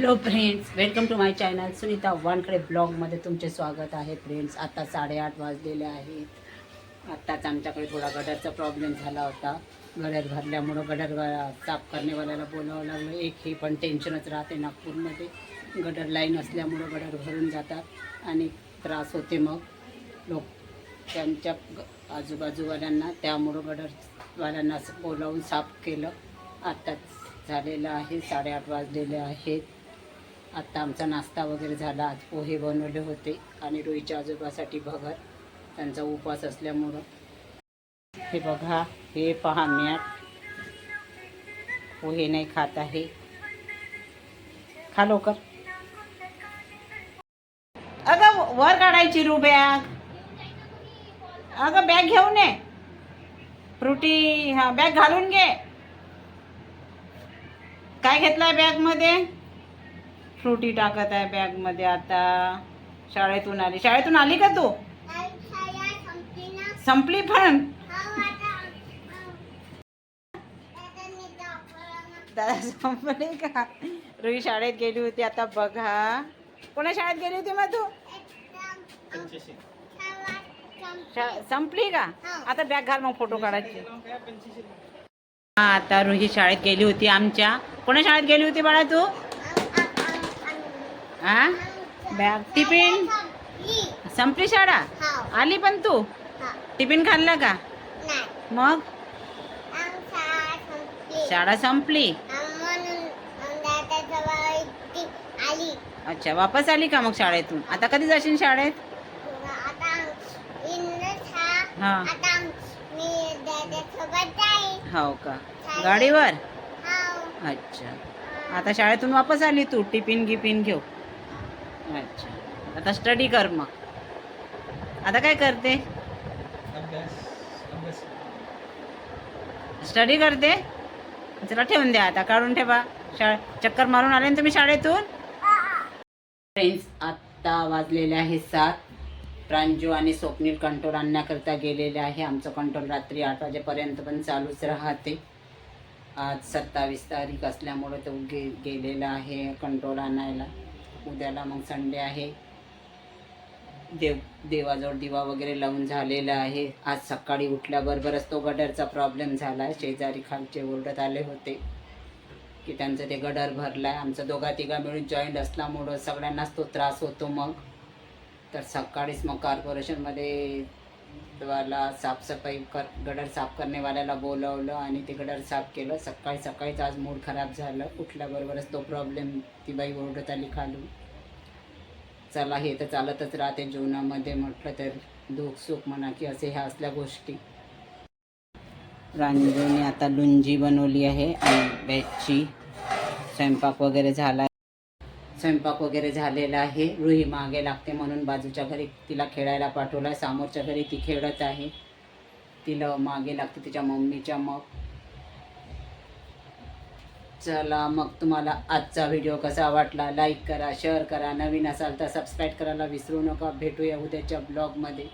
Hello friends welcome to my channel Sunita Wankhede ब्लॉगमध्ये तुमचे स्वागत आहे फ्रेंड्स आता साडेआठ वाजलेले आहेत. आत्ताच आमच्याकडे थोडा गडरचा प्रॉब्लेम झाला होता. गडर भरल्यामुळं गडर साफ करणेवाल्याला बोलावं लागलं. एक हे पण टेन्शनच राहते नागपूरमध्ये. गडर लाईन असल्यामुळं गडर भरून जातात आणि त्रास होते मग. लोक त्यांच्या ग- आजूबाजूवाल्यांना त्यामुळं गडरवाल्यांना असं बोलावून साफ केलं. आत्ताच झालेलं आहे साडेआठ वाजलेले आहेत. आत्ता आमचा नाश्ता वगैरे झाला. आज पोहे बनवले होते आणि रोईच्या आजोबासाठी भगर. त्यांचा उपवास असल्यामुळं. हे बघा हे पहा मॅट पोहे नाही खात आहे. खा लवकर. अगं वर काढायची रू बॅग. अगं बॅग घेऊन ये. फ्रुटी हा बॅग घालून घे. काय घेतलाय बॅगमध्ये? फ्रुटी टाकत आहे बॅगमध्ये आता. शाळेतून आली. शाळेतून आली का तू? संपली पण? दादा संपली का? रुई शाळेत गेली होती. आता बघा. कोणा शाळेत गेली होती मग तू? शा- संपली का? आता बॅग घाल मग फोटो काढायचे. हा आता रुही शाळेत गेली होती आमच्या. कोणा शाळेत गेली होती बाळा तू? हा बॅग टिफिन? संपली शाळा? आली पण तू? टिफिन खाल्ला का? मग? शाळा संपली. अच्छा वापस आली का मग शाळेतून? आता कधी जाशील शाळेत? हा. का? गाडीवर? अच्छा. आता शाळेतून वापस आली तू? टिफिन गिफिन घेऊ अच्छा. आता स्टडी कर मग. आता काय करते? स्टडी करते? चला ठेवून द्या आता काढून ठेवा. शाळे चक्कर मारून आले ना तुम्ही शाळेतून? फ्रेंड्स आत्ता वाजलेले आहे सात. प्रांजू आणि स्वप्नील कंट्रोल आणण्याकरता गेलेले आहे. आमचं कंट्रोल रात्री आठ वाजेपर्यंत पण चालूच राहते. आज सत्तावीस तारीख असल्यामुळे तो गे गेलेला आहे कंट्रोल आणायला. उद्याला मग संडे आहे. देव देवाजवळ दिवा वगैरे लावून झालेला आहे. आज सकाळी उठल्याबरोबरच तो गडरचा प्रॉब्लेम झाला. आहे शेजारी खालचे ओरडत आले होते की त्यांचं ते गडर भरलं आहे आमचं दोघा तिघा मिळून जॉईंट असल्यामुळं सगळ्यांनाच तो त्रास होतो मग. तर सकाळीच मग कॉर्पोरेशनमध्ये वाला साफसफाई कर गडर साफ करण्यावाल्याला बोलवलं आणि ते गडर साफ केलं. सकाळी सकाळीच आज मूड खराब झालं. उठल्याबरोबरच तो प्रॉब्लेम ती बाई ओरडत आली खालून. चला हे तर चालतच राहते जीवनामध्ये. म्हटलं तर दुःख सुख म्हणा की असे ह्या असल्या गोष्टी. रांजूने आता लुंजी बनवली आहे आणि व्हेजची स्वयंपाक वगैरे झाला स्वयंपाक वगैरे झालेला आहे. रुही मागे लागते म्हणून बाजूच्या घरी तिला खेळायला पाठवलं आहे समोरच्या घरी ती खेळत आहे. तिला मागे लागते तिच्या मम्मीच्या मग. चला मग तुम्हाला आजचा व्हिडिओ कसा वाटला? लाईक करा शेअर करा. नवीन असाल तर सबस्क्राईब करायला विसरू नका. भेटूया उद्याच्या ब्लॉगमध्ये